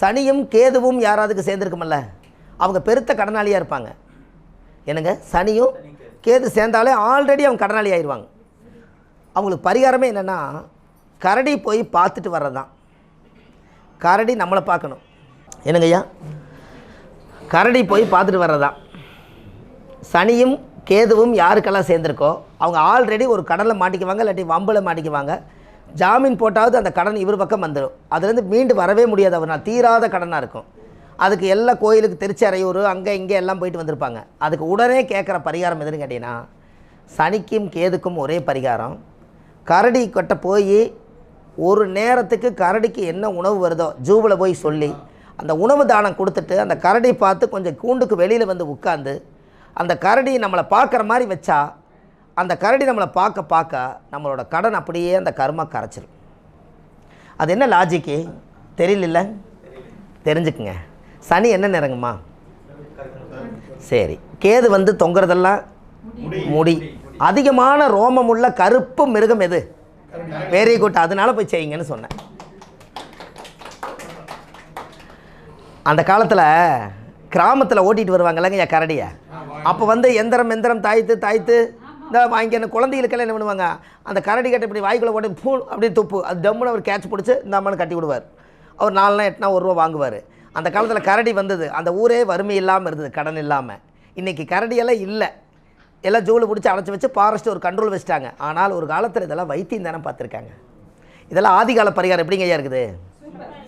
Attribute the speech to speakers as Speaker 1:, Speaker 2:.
Speaker 1: சனியும் கேதுவும் யாராவதுக்கு சேர்ந்துருக்குமல்ல? அவங்க பெருத்த கடனாளியாக இருப்பாங்க. என்னங்க? சனியும் கேது சேர்ந்தாலே ஆல்ரெடி அவங்க கடனாளி ஆயிடுவாங்க அவங்களுக்கு பரிகாரமே என்னென்னா கரடி போய் பார்த்துட்டு வர்றது தான் கரடி நம்மளை பார்க்கணும். என்னங்கய்யா கரடி போய் பார்த்துட்டு வர்றது தான் சனியும் கேதுவும் யாருக்கெல்லாம் சேர்ந்துருக்கோ அவங்க ஆல்ரெடி ஒரு கடலில் மாட்டிக்குவாங்க இல்லாட்டி வம்பில் மாட்டிக்குவாங்க. ஜாமீன் போட்டாவது அந்த கடன் இவர் பக்கம் வந்துடும் அதுலேருந்து மீண்டு வரவே முடியாது. அவர் நான் தீராத கடனாக இருக்கும். அதுக்கு எல்லா கோயிலுக்கு திருச்சி அறையூர் அங்கே இங்கே எல்லாம் போயிட்டு வந்திருப்பாங்க. அதுக்கு உடனே கேட்குற பரிகாரம் எதுன்னு கேட்டிங்கன்னா சனிக்கும் கேதுக்கும் ஒரே பரிகாரம். கரடி கிட்ட போய் ஒரு நேரத்துக்கு கரடிக்கு என்ன உணவு வருதோ ஜூவில் போய் சொல்லி அந்த உணவு தானம் கொடுத்துட்டு அந்த கரடி பார்த்து கொஞ்சம் கூண்டுக்கு வெளியில் வந்து உட்காந்து அந்த கரடி நம்மளை பார்க்குற மாதிரி வச்சா அந்த கரடி நம்மளை பார்க்க பார்க்க நம்மளோட கடன் அப்படியே அந்த கர்மா கரைச்சிரும். அது என்ன லாஜிக்கு தெரியல தெரிஞ்சுக்குங்க. சனி என்ன நிறங்குமா சரி. கேது வந்து தொங்குறதெல்லாம் முடி. அதிகமான ரோமம் உள்ள கருப்பு மிருகம் எது? வெரி குட் அதனால போய் செய்யுங்கன்னு சொன்னேன். அந்த காலத்தில் கிராமத்தில் ஓட்டிகிட்டு வருவாங்கல்லங்க என் கரடியை. அப்போ வந்து எந்திரம் எந்திரம் தாய்த்து தாய்த்து இந்த வாங்கி அந்த குழந்தைகளுக்கெல்லாம் என்ன பண்ணுவாங்க? அந்த கரடி கட்டை இப்படி வாய்க்குள்ளே போட்டு பூ அப்படியே துப்பு. அது டம்முன்னு அவர் கேட்ச் பிடிச்சி இந்த அம்மனை கட்டி விடுவார். அவர் நாலுனா எட்டுனா ஒரு ரூபா வாங்குவார். அந்த காலத்தில் கரடி வந்தது. அந்த ஊரே வறுமை இல்லாமல் இருந்தது கடன் இல்லாமல் இன்றைக்கி கரடியெல்லாம் இல்லை. எல்லாம் ஜூவில் பிடிச்சி அடைச்சி வச்சு ஃபாரஸ்ட் ஒரு கண்ட்ரோல் வச்சுட்டாங்க. ஆனால் ஒரு காலத்தில் இதெல்லாம் வைத்தியம் தானே பார்த்துருக்காங்க. இதெல்லாம் ஆதிகால பரிகாரம் எப்படிங்க ஐயா இருக்குது?